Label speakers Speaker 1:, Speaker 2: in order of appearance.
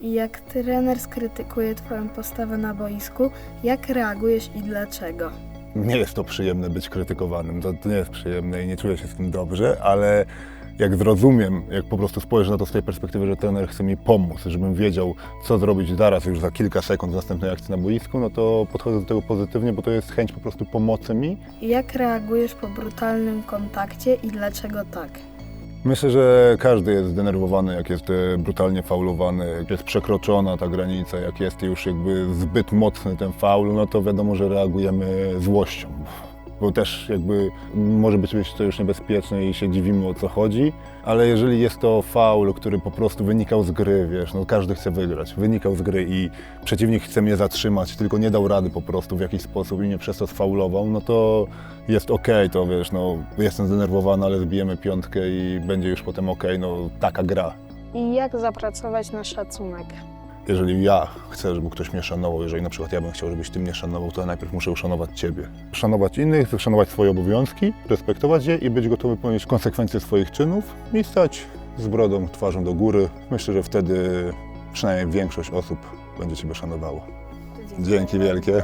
Speaker 1: I jak trener skrytykuje Twoją postawę na boisku, jak reagujesz i dlaczego?
Speaker 2: Nie jest to przyjemne być krytykowanym, to, to nie jest przyjemne i nie czuję się z tym dobrze, ale jak zrozumiem, jak po prostu spojrzę na to z tej perspektywy, że trener chce mi pomóc, żebym wiedział, co zrobić zaraz, już za kilka sekund w następnej akcji na boisku, no to podchodzę do tego pozytywnie, bo to jest chęć po prostu pomocy mi.
Speaker 1: Jak reagujesz po brutalnym kontakcie i dlaczego tak?
Speaker 2: Myślę, że każdy jest zdenerwowany, jak jest e, brutalnie faulowany, jak jest przekroczona ta granica, jak jest już jakby zbyt mocny ten faul, no to wiadomo, że reagujemy złością. Bo też jakby może być być to już niebezpieczne i się dziwimy o co chodzi, ale jeżeli jest to faul, który po prostu wynikał z gry, wiesz, no każdy chce wygrać, wynikał z gry i przeciwnik chce mnie zatrzymać, tylko nie dał rady po prostu w jakiś sposób i mnie przez to sfaulował, no to jest okej, to wiesz, no jestem zdenerwowany, ale zbijemy piątkę i będzie już potem okej, no taka gra.
Speaker 1: I jak zapracować na szacunek?
Speaker 2: Jeżeli ja chcę, żeby ktoś mnie szanował, jeżeli na przykład ja bym chciał, żebyś ty mnie szanował, to ja najpierw muszę uszanować ciebie. Szanować innych, szanować swoje obowiązki, respektować je i być gotowy ponieść konsekwencje swoich czynów i stać z brodą, twarzą do góry. Myślę, że wtedy przynajmniej większość osób będzie ciebie szanowało. Dzięki wielkie.